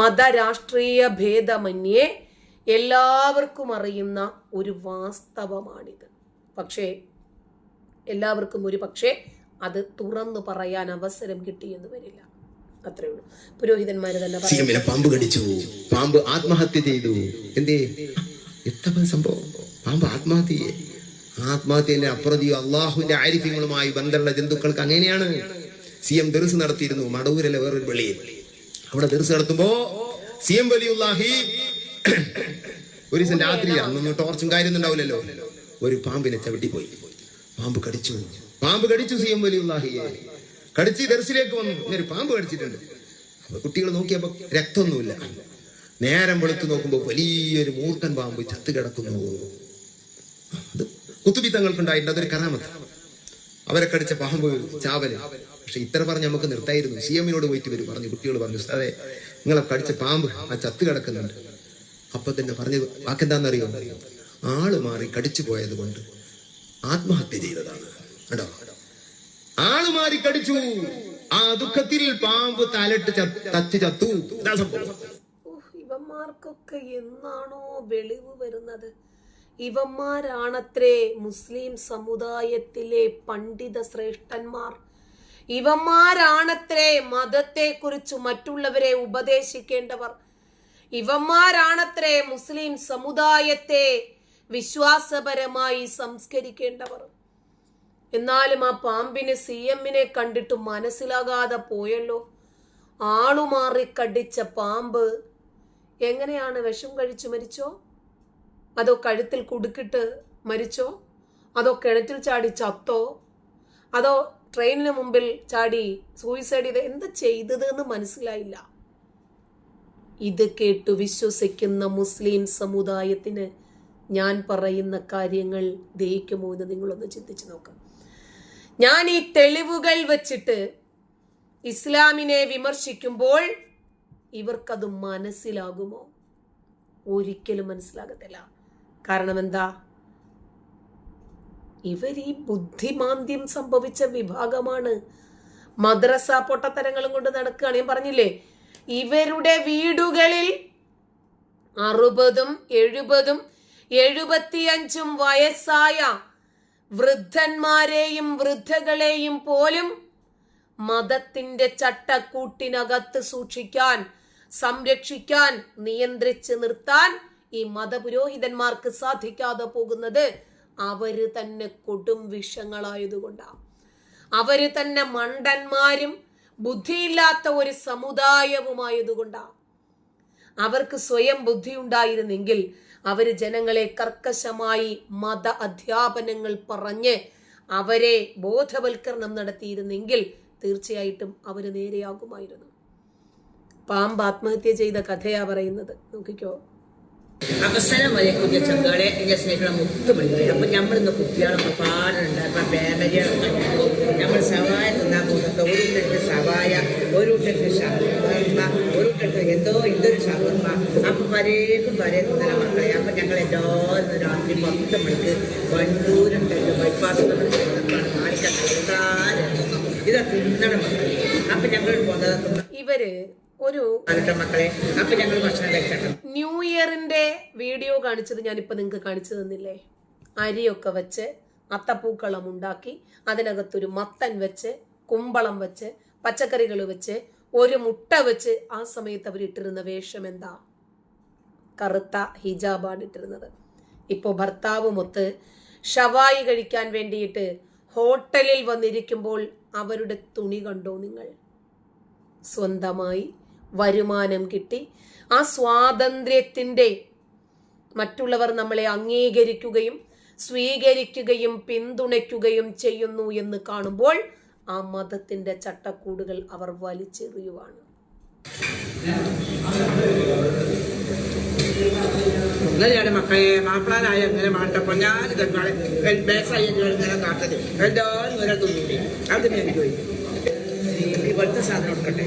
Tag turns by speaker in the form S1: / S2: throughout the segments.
S1: മതരാഷ്ട്രീയ ഭേദമന്യേ എല്ലാവർക്കും അറിയുന്ന ഒരു വാസ്തവമാണിത്. പക്ഷേ എല്ലാവർക്കും ഒരു പക്ഷേ അത് തുറന്നു പറയാൻ അവസരം കിട്ടിയെന്ന് വരില്ല. അത്രേ ഉള്ളൂ. പുരോഹിതന്മാര് തന്നെ
S2: പാമ്പ് കടിച്ചു. പാമ്പ് ആത്മഹത്യ ചെയ്തു. എന്തേ? എത്ര സംഭവം? പാമ്പ് ആത്മഹത്യയെ. ആത്മഹത്യന്റെ അപ്രതിയോ അള്ളാഹുവിന്റെ ആരിഫ്യങ്ങളുമായി ബന്ധമുള്ള ജന്തുക്കൾക്ക് അങ്ങനെയാണ്. സി എം ദർസ് നടത്തിയിരുന്നു മടവൂരല്ലേ വേറൊരു വെളിയിൽ. അവിടെ ദർസ് നടത്തുമ്പോ സി എം വലിയുല്ലാഹി ഒരു ദിവസം രാത്രി അന്നൊന്നും ടോർച്ചും കാര്യമൊന്നും ഉണ്ടാവില്ലല്ലോ. ഒരു പാമ്പിനെ ചവിട്ടി പോയി പാമ്പ് കടിച്ചു. പാമ്പ് കടിച്ചു സി എം വലിയുല്ലാഹിയെ കടിച്ച് ദർസിലേക്ക് വന്നു. ഇങ്ങനെ പാമ്പ് കടിച്ചിട്ടുണ്ട്. അപ്പൊ കുട്ടികൾ നോക്കിയപ്പോ രക്തമൊന്നുമില്ല നേരം വെളുത്തു നോക്കുമ്പോ വലിയൊരു മൂർഖൻ പാമ്പ് ചത്തു കിടക്കുന്നു. അത് കുത്തുബി തങ്ങൾക്കുണ്ടായിട്ടുണ്ട്. അതൊരു കറാമത്ത് അവരെ കടിച്ച പാമ്പ് ചാവൽ. പക്ഷെ ഇത്ര പറഞ്ഞ് നമുക്ക് നിർത്തായിരുന്നു. സി എമ്മിനോട് പോയിട്ട് വരും പറഞ്ഞു കുട്ടികൾ പറഞ്ഞു അതെ നിങ്ങളെ കടിച്ച പാമ്പ് ആ ചത്ത് കിടക്കുന്നുണ്ട്. അപ്പൊ തന്നെ പറഞ്ഞത് വാക്കെന്താണെന്നറിയോ ആൾ മാറി കടിച്ചു പോയത് കൊണ്ട് ആത്മഹത്യ ചെയ്തതാണ്. കേട്ടോ ആൾ മാറി കടിച്ചു. ആ ദുഃഖത്തിൽ പാമ്പ് തലട്ട് തച്ചു ചത്തു. ഇതാ സംഭവം.
S1: ഇവന്മാർക്കൊക്കെ എന്നാണോ വെളിവ് വരുന്നത്? ഇവന്മാരാണത്രേ മുസ്ലിം സമുദായത്തിലെ പണ്ഡിത ശ്രേഷ്ഠന്മാർ ഇവന്മാരാണത്രേ മതത്തെക്കുറിച്ച് മറ്റുള്ളവരെ ഉപദേശിക്കേണ്ടവർ. ഇവന്മാരാണത്രേ മുസ്ലിം സമുദായത്തെ വിശ്വാസപരമായി സംസ്കരിക്കേണ്ടവർ. എന്നാലും ആ പാമ്പിന് സി എമ്മിനെ കണ്ടിട്ട് മനസ്സിലാകാതെ പോയല്ലോ. ആളുമാറി കടിച്ച പാമ്പ് എങ്ങനെയാണ് വിഷം കഴിച്ചു മരിച്ചോ? അതോ കഴുത്തിൽ കുടുക്കിട്ട് മരിച്ചോ? അതോ കിണറ്റിൽ ചാടി ചത്തോ? അതോ ട്രെയിനിന് മുമ്പിൽ ചാടി സൂയിസൈഡ് ചെയ്ത്? എന്താ ചെയ്തത് എന്ന് മനസ്സിലായില്ല. ഇത് കേട്ടു വിശ്വസിക്കുന്ന മുസ്ലിം സമുദായത്തിന് ഞാൻ പറയുന്ന കാര്യങ്ങൾ ദഹിക്കുമോ എന്ന് നിങ്ങളൊന്ന് ചിന്തിച്ചു നോക്കാം. ഞാൻ ഈ തെളിവുകൾ വച്ചിട്ട് ഇസ്ലാമിനെ വിമർശിക്കുമ്പോൾ ഇവർക്കത് മനസ്സിലാകുമോ? ഒരിക്കലും മനസ്സിലാകത്തില്ല. കാരണം എന്താ ഇവർ ഈ ബുദ്ധിമാന്ദ്യം സംഭവിച്ച വിഭാഗമാണ്. മദ്രസ പൊട്ടത്തരങ്ങളും കൊണ്ട് നടക്കുകയാണ്. ഞാൻ പറഞ്ഞില്ലേ? ഇവരുടെ വീടുകളിൽ അറുപതും എഴുപതും എഴുപത്തിയഞ്ചും വയസ്സായ വൃദ്ധന്മാരെയും വൃദ്ധകളെയും പോലും മതത്തിന്റെ ചട്ടക്കൂട്ടിനകത്ത് സൂക്ഷിക്കാൻ സംരക്ഷിക്കാൻ നിയന്ത്രിച്ച് നിർത്താൻ ഈ മതപുരോഹിതന്മാർക്ക് സാധിക്കാതെ പോകുന്നത് അവർ തന്നെ കൊടും വിഷങ്ങളായതുകൊണ്ടാണ് അവർ തന്നെ മണ്ടന്മാരും ബുദ്ധിയില്ലാത്ത ഒരു സമുദായവുമായതുകൊണ്ടാണ് അവർക്ക് സ്വയം ബുദ്ധി ഉണ്ടായിരുന്നെങ്കിൽ അവർ ജനങ്ങളെ കർക്കശമായി മത അധ്യാപനങ്ങൾ പറഞ്ഞ് അവരെ ബോധവൽക്കരണം നടത്തിയിരുന്നെങ്കിൽ തീർച്ചയായിട്ടും അവർ നേരെയാകുമായിരുന്നു. പാമ്പ് ആത്മഹത്യ ചെയ്ത കഥയാ പറയുന്നത്. നോക്കിക്കോ.
S3: അവസരം വരെ കുഞ്ഞ ചങ്കാളെ എന്റെ സ്നേഹികളെ മുത്ത് വിളിക്കുക അപ്പൊ നമ്മളിന്ന് കുട്ടികളൊക്കെ പാടുണ്ട് അപ്പൊ ഫാമിലികളൊക്കെ നമ്മൾ സവായ തിന്നാൻ പോകുന്നത് ഒരു കൂട്ടർക്ക് സവായ ഒരു കൂട്ടർക്ക് ഷവർമ്മ ഒരു കൂട്ടർക്ക് എന്തോ ഇതൊരു ഷവർമ്മ അപ്പൊ പരേക്കും പരേ തിന്നല മക്കളെ. അപ്പൊ ഞങ്ങൾ എല്ലാവരും രാത്രി പത്ത് മണിക്ക് വണ്ടൂരുണ്ടല്ലോ ബൈപ്പാസ് ഇതൊക്കെ തിന്നണ മക്കളെ. അപ്പൊ ഞങ്ങൾ പോകുന്നത്
S1: ഇവർ ഒരു ന്യൂ ഇയറിന്റെ വീഡിയോ കാണിച്ചത് ഞാനിപ്പോ നിങ്ങൾക്ക് കാണിച്ചു തന്നില്ലേ? അരിയൊക്കെ വെച്ച് അത്തപ്പൂക്കളം ഉണ്ടാക്കി അതിനകത്തൊരു മത്തൻ വെച്ച് കുമ്പളം വെച്ച് പച്ചക്കറികൾ വെച്ച് ഒരു മുട്ട വെച്ച് ആ സമയത്ത് അവരിട്ടിരുന്ന വേഷം എന്താ? കറുത്ത ഹിജാബാണ് ഇട്ടിരുന്നത്. ഇപ്പോൾ ഭർത്താവുമൊത്ത് ഷവായി കഴിക്കാൻ വേണ്ടിയിട്ട് ഹോട്ടലിൽ വന്നിരിക്കുമ്പോൾ അവരുടെ തുണി കണ്ടോ നിങ്ങൾ? സ്വന്തമായി വരുമാനം കിട്ടി. ആ സ്വാതന്ത്ര്യത്തിന്റെ മറ്റുള്ളവർ നമ്മളെ അംഗീകരിക്കുകയും സ്വീകരിക്കുകയും പിന്തുണയ്ക്കുകയും ചെയ്യുന്നു എന്ന് കാണുമ്പോൾ ആ മതത്തിന്റെ ചട്ടക്കൂടുകൾ അവർ വലിച്ചെറിയുവാണ്.
S3: ഇവിടുത്തെ സാധനം എടുക്കട്ടെ?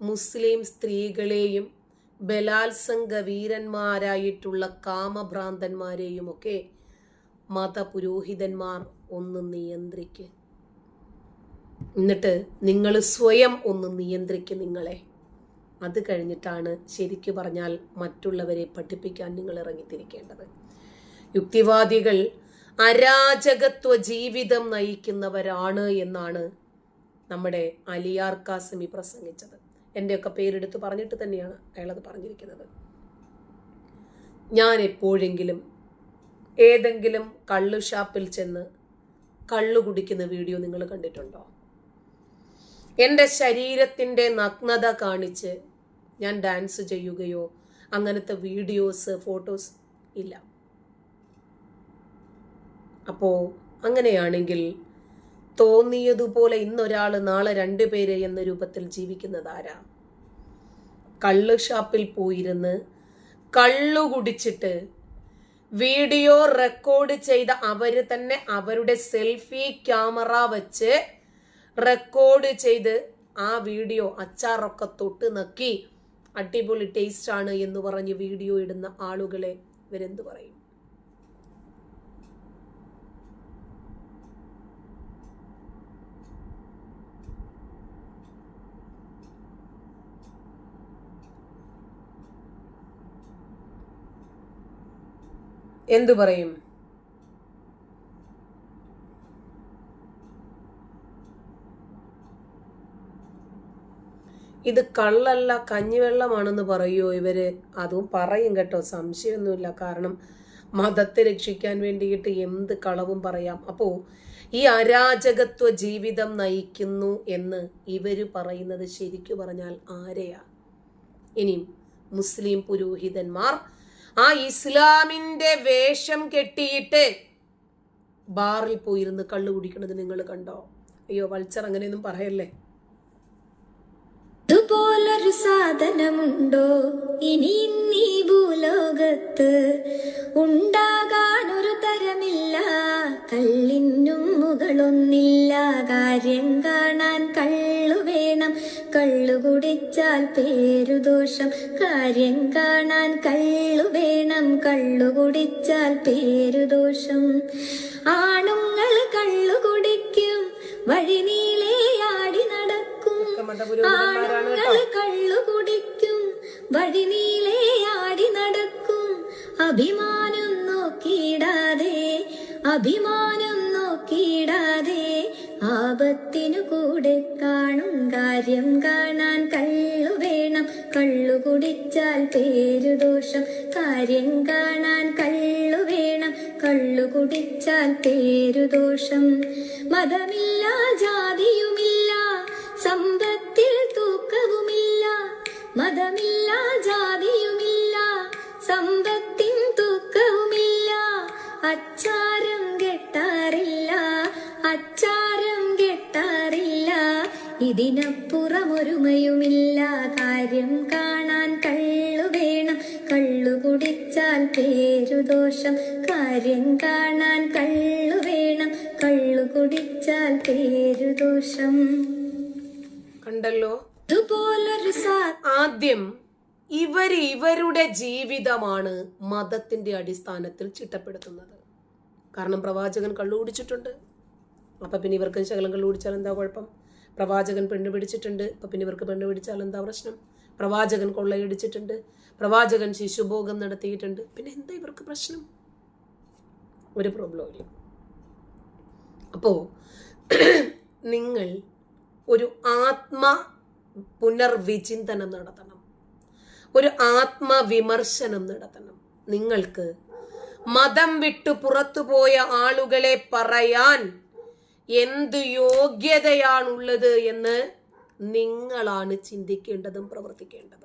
S1: മുസ്ലിം സ്ത്രീകളെയും ബലാത്സംഗ വീരന്മാരായിട്ടുള്ള കാമഭ്രാന്തന്മാരെയുമൊക്കെ മതപുരോഹിതന്മാർ ഒന്ന് നിയന്ത്രിക്ക്. എന്നിട്ട് നിങ്ങൾ സ്വയം ഒന്ന് നിയന്ത്രിക്കും നിങ്ങളെ. അത് കഴിഞ്ഞിട്ടാണ് ശരിക്കു പറഞ്ഞാൽ മറ്റുള്ളവരെ പഠിപ്പിക്കാൻ നിങ്ങൾ ഇറങ്ങിത്തിരിക്കേണ്ടത്. യുക്തിവാദികൾ അരാജകത്വ ജീവിതം നയിക്കുന്നവരാണ് എന്നാണ് നമ്മുടെ അലിയാർ കാസിമി പ്രസംഗിച്ചത്. എന്റെയൊക്കെ പേരെടുത്ത് പറഞ്ഞിട്ട് തന്നെയാണ് അയാളത് പറഞ്ഞിരിക്കുന്നത്. ഞാൻ എപ്പോഴെങ്കിലും ഏതെങ്കിലും കള്ളു ഷാപ്പിൽ ചെന്ന് കള്ളു കുടിക്കുന്ന വീഡിയോ നിങ്ങൾ കണ്ടിട്ടുണ്ടോ? എന്റെ ശരീരത്തിന്റെ നഗ്നത കാണിച്ച് ഞാൻ ഡാൻസ് ചെയ്യുകയോ അങ്ങനത്തെ വീഡിയോസ് ഫോട്ടോസ് ഇല്ല. അപ്പോൾ അങ്ങനെയാണെങ്കിൽ തോന്നിയതുപോലെ ഇന്നൊരാൾ നാളെ രണ്ടുപേര് എന്ന രൂപത്തിൽ ജീവിക്കുന്നത് ആരാ? കള്ള് ഷാപ്പിൽ പോയിരുന്ന് കള്ളു കുടിച്ചിട്ട് വീഡിയോ റെക്കോർഡ് ചെയ്ത അവർ തന്നെ അവരുടെ സെൽഫി ക്യാമറ വെച്ച് റെക്കോർഡ് ചെയ്ത് ആ വീഡിയോ അച്ചാറൊക്കെ തൊട്ട് നക്കി. അടിപൊളി ടേസ്റ്റ് ആണ് എന്ന് പറഞ്ഞ് വീഡിയോ ഇടുന്ന ആളുകളെ ഇവരെന്ത് പറയും? എന്തു പറയും? ഇത് കള്ളല്ല കഞ്ഞിവെള്ളമാണെന്ന് പറയുമോ ഇവർ? അതും പറയും കേട്ടോ സംശയമൊന്നുമില്ല. കാരണം മതത്തെ രക്ഷിക്കാൻ വേണ്ടിയിട്ട് എന്ത് കളവും പറയാം. അപ്പോ ഈ അരാജകത്വ ജീവിതം നയിക്കുന്നു എന്ന് ഇവർ പറയുന്നത് ശരിക്കു പറഞ്ഞാൽ ആരെയാ? ഇനിയും മുസ്ലിം പുരോഹിതന്മാർ ആ ഇസ്ലാമിന്റെ വേഷം കെട്ടിയിട്ട് ബാറിൽ പോയിരുന്ന് കള്ളു കുടിക്കുന്നത് നിങ്ങൾ കണ്ടോ? അയ്യോ വൾച്ചർ അങ്ങനെയൊന്നും പറയല്ലേ?
S4: ഇതുപോലൊരു സാധനമുണ്ടോ? ഇനി നീ ഭൂലോകത്ത് ഉണ്ടാകാനൊരു തരമില്ല. കള്ളിനും മുകളൊന്നില്ല. കാര്യം കാണാൻ കള്ളു വേണം. കള്ളു കുടിച്ചാൽ പേരുദോഷം. കാര്യം കാണാൻ കള്ളു വേണം. കള്ളു കുടിച്ചാൽ പേരുദോഷം. ആണുങ്ങൾ കള്ളു കുടിക്കും. വഴി നീളെ ആടി നടക്കും. ആണുങ്ങൾ കള്ളു കുടിക്കും. വഴി നീളെ ആടി നടക്കും. അഭിമാനം നോക്കിയിടാതെ അഭിമാനം നോക്കിയിടാതെ ആപത്തിനു കൂടെ കാര്യം കാണാൻ കള്ളു വേണം. കള്ളു കുടിച്ചാൽ പേരുദോഷം കാര്യം കാണാൻ കള്ളു വേണം. കള്ളു കുടിച്ചാൽ പേരുദോഷം മതമില്ല ജാതിയുമില്ല സമ്പത്തിൽ തൂക്കവുമില്ല. മതമില്ല ജാതിയുമില്ല സമ്പത്തിൻ തൂക്കവുമില്ല. അച്ചാരം ഇതിനപ്പുറമൊരുമയുമില്ല. കാര്യം കാണാൻ കള്ളു വേണം. കള്ളു കുടിച്ചാൽ പേരുദോഷം. കാര്യം കാണാൻ കള്ളു വേണം. കള്ളു കുടിച്ചാൽ പേരുദോഷം.
S1: കണ്ടല്ലോ?
S4: ഇതുപോലൊരു
S1: ആദ്യം ഇവർ ഇവരുടെ ജീവിതമാണ് മതത്തിന്റെ അടിസ്ഥാനത്തിൽ ചിട്ടപ്പെടുത്തുന്നത്. കാരണം പ്രവാചകൻ കള്ളു കുടിച്ചിട്ടുണ്ട്. അപ്പൊ പിന്നെ ഇവർക്ക് ശകലം കള്ളു കുടിച്ചാൽ എന്താ കുഴപ്പം? പ്രവാചകൻ പെണ്ണ് പിടിച്ചിട്ടുണ്ട്. അപ്പം പിന്നെ ഇവർക്ക് പെണ്ണ് പിടിച്ചാൽ എന്താ പ്രശ്നം? പ്രവാചകൻ കൊള്ളയടിച്ചിട്ടുണ്ട്. പ്രവാചകൻ ശിശുഭോഗം നടത്തിയിട്ടുണ്ട്. പിന്നെ എന്താ ഇവർക്ക് പ്രശ്നം? ഒരു പ്രോബ്ലം ഇല്ല. അപ്പോൾ നിങ്ങൾ ഒരു ആത്മ പുനർവിചിന്തനം നടത്തണം. ഒരു ആത്മവിമർശനം നടത്തണം. നിങ്ങൾക്ക് മതം വിട്ടു പുറത്തുപോയ ആളുകളെ പറയാൻ എന്ത് യോഗ്യതയാണുള്ളത് എന്ന് നിങ്ങളാണ് ചിന്തിക്കേണ്ടതും പ്രവർത്തിക്കേണ്ടതും.